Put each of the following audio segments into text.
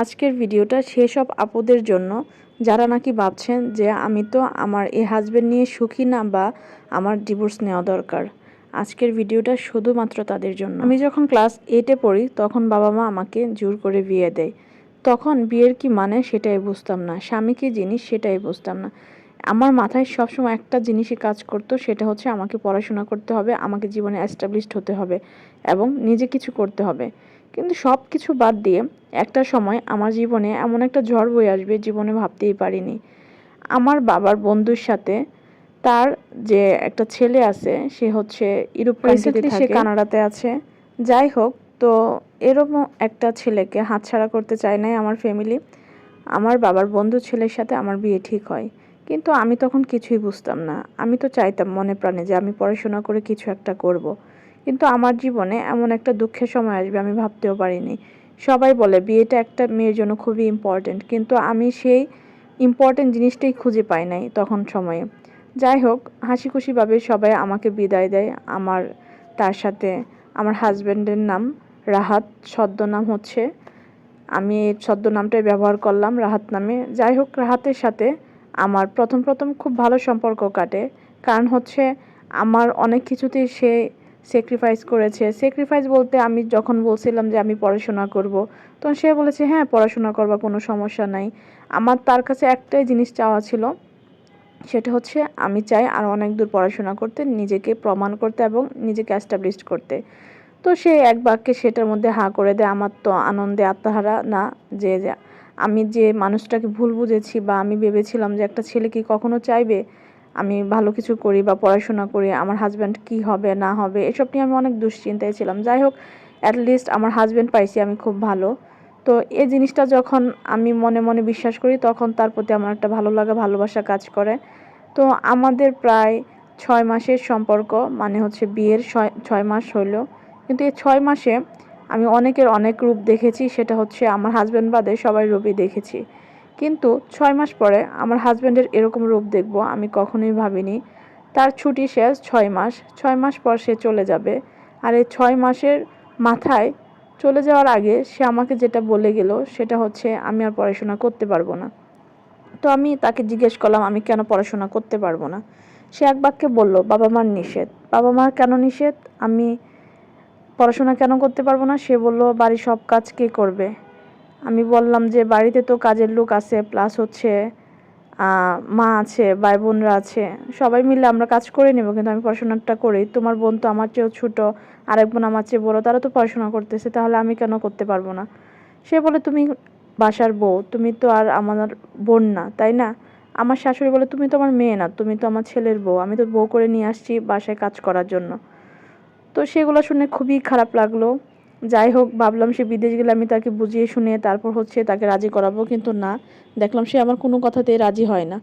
আজকের ভিডিওটা সেসব আপুদের জন্য, যারা নাকি ভাবছেন যে আমি তো আমার এই হাজব্যান্ড নিয়ে সুখী না বা আমার ডিভোর্স নেওয়া দরকার। আজকের ভিডিওটা শুধুমাত্র তাদের জন্য। আমি যখন ক্লাস এইটে পড়ি, তখন বাবা মা আমাকে জোর করে বিয়ে দেয়। তখন বিয়ের কি মানে সেটাই বুঝতাম না, স্বামী কি জিনিস সেটাই বুঝতাম না। আমার মাথায় সবসময় একটা জিনিসই কাজ করতো, সেটা হচ্ছে আমাকে পড়াশোনা করতে হবে, আমাকে জীবনে অ্যাস্টাবলিশড হতে হবে এবং নিজে কিছু করতে হবে। কিন্তু সব কিছু বাদ দিয়ে একটা সময় আমার জীবনে এমন একটা ঝড় বয়ে আসবে জীবনে ভাবতেই পারিনি। আমার বাবার বন্ধুর সাথে তার যে একটা ছেলে আছে সে হচ্ছে ইউরোপ কান্ট্রিতে সে কানাডাতে আছে। যাই হোক তো এরকম একটা ছেলেকে হাতছাড়া করতে চায় নাই আমার ফ্যামিলি আমার বাবার বন্ধু ছেলের সাথে আমার বিয়ে ঠিক হয়। কিন্তু আমি তখন কিছুই বুঝতাম না। আমি তো চাইতাম মনে প্রাণে যে আমি পড়াশোনা করে কিছু একটা করব। কিন্তু আমার জীবনে এমন একটা দুঃখের সময় আসবে আমি ভাবতেও পারিনি। সবাই বলে, বিয়েটা একটা মেয়ের জন্য খুবই ইম্পর্ট্যান্ট কিন্তু আমি সেই ইম্পর্ট্যান্ট জিনিসটাই খুঁজে পাই নাই তখন সময়ে। যাই হোক হাসি খুশিভাবে সবাই আমাকে বিদায় দেয়। আমার, তার সাথে আমার হাজব্যান্ডের নাম রাহাত, ছদ্মনাম হচ্ছে। আমি এই ছদ্মনামটাই ব্যবহার করলাম, রাহাত নামে। যাই হোক, রাহাতের সাথে আমার প্রথম প্রথম খুব ভালো সম্পর্ক কাটে। কারণ হচ্ছে, আমার অনেক কিছুতেই সে স্যাক্রিফাইস করেছে। স্যাক্রিফাইস বলতে আমি যখন বলছিলাম যে আমি পড়াশোনা করব, তখন সে বলেছে হ্যাঁ পড়াশোনা করবা, কোনো সমস্যা নাই। আমার তার কাছে একটাই জিনিস চাওয়া ছিল, সেটা হচ্ছে আমি চাই আর অনেক দূর পড়াশোনা করতে, নিজেকে প্রমাণ করতে এবং নিজেকে অ্যাস্টাবলিশড করতে। তো সে এক বাক্যে সেটার মধ্যে হাঁ করে দেয়, আমার তো আনন্দে আত্মহারা না যে, আমি যে মানুষটাকে ভুল বুঝেছি বা আমি ভেবেছিলাম যে একটা ছেলে কি কখনো চাইবে? আমি ভালো কিছু করি বা পড়াশোনা করি, আমার হাজব্যান্ড কি হবে, না হবে, এসব নিয়ে আমি অনেক দুশ্চিন্তায় ছিলাম। যাই হোক অ্যাটলিস্ট আমার হাজব্যান্ড পাইছি আমি খুব ভালো। তো এই জিনিসটা যখন আমি মনে মনে বিশ্বাস করি, তখন তার প্রতি আমার একটা ভালো লাগা, ভালোবাসা কাজ করে। তো আমাদের প্রায় ছয় মাসের সম্পর্ক মানে হচ্ছে বিয়ের ছয় ছয় মাস হইল। কিন্তু এই ছয় মাসে আমি অনেকের অনেক রূপ দেখেছি, সেটা হচ্ছে আমার হাজব্যান্ড বাদে সবাই রূপই দেখেছি। কিন্তু ছয় মাস পরে আমার হাজব্যান্ডের এরকম রূপ দেখব, আমি কখনোই ভাবিনি। তার ছুটি শেষ ছয় মাস ছয় মাস পর সে চলে যাবে। আর এই ছয় মাসের মাথায় চলে যাওয়ার আগে সে আমাকে যেটা বলে গেল, সেটা হচ্ছে আমি আর পড়াশোনা করতে পারব না। তো আমি তাকে জিজ্ঞেস করলাম, আমি কেন পড়াশোনা করতে পারব না? সে এক বাক্যে বলল, বাবা মার নিষেধ। বাবা মার কেন নিষেধ? আমি পড়াশোনা কেন করতে পারব না? সে বলল, বাড়ির সব কাজ কে করবে? আমি বললাম যে বাড়িতে তো কাজের লোক আছে প্লাস হচ্ছে মা আছে, ভাই বোনরা আছে, সবাই মিলে আমরা কাজ করে নেব, কিন্তু আমি পড়াশোনাটা করি। তোমার বোন তো আমার চেয়েও ছোটো, আরেক বোন আমার চেয়ে বড়ো, তারা তো পড়াশোনা করতেছে, তাহলে আমি কেন করতে পারব না? সে বলে, তুমি বাসার বউ, তুমি তো আর আমার বোন না, তাই না? আমার শাশুড়ি বলে, তুমি তো আমার মেয়ে না, তুমি তো আমার ছেলের বউ, আমি তো বউ করে নিয়ে আসছি বাসায় কাজ করার জন্য। তো সেগুলো শুনে খুবই খারাপ লাগল। যাই হোক ভাবলাম সে বিদেশ গেলে আমি তাকে বুঝিয়ে শুনে তারপর হচ্ছে তাকে রাজি করাবো কিন্তু না। দেখলাম সে আমার কোনো কথাতেই রাজি হয় না।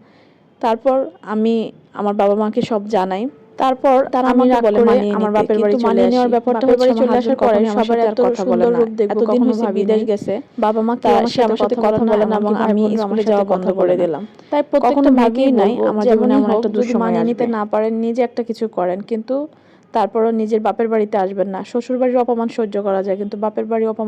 তারপর আমি আমার বাবা মাকে সব জানাই। তারপর তারা আমাকে বলে মানিয়ে আমার বাপের বাড়ি চলে নেওয়ার ব্যাপারটা বাড়ি চলে আসার পরে সবার এত কথা বলে না। এতদিন হয়েছে বিদেশ গেছে। বাবা মা কে সে আমার সাথে কথা বলে না এবং আমি স্কুলে যাওয়া বন্ধ করে দিলাম। তাই কখনো ভাগেই নাই আমার জীবনে এমন একটা দুঃসময় নিতে না পারেন নিজে একটা কিছু করেন কিন্তু তারপরও নিজের বাপের বাড়িতে আসবেন না। শ্বশুর বাড়ির অপমান সহ্য করা যায়, কিন্তু বাপের বাড়ি অপমান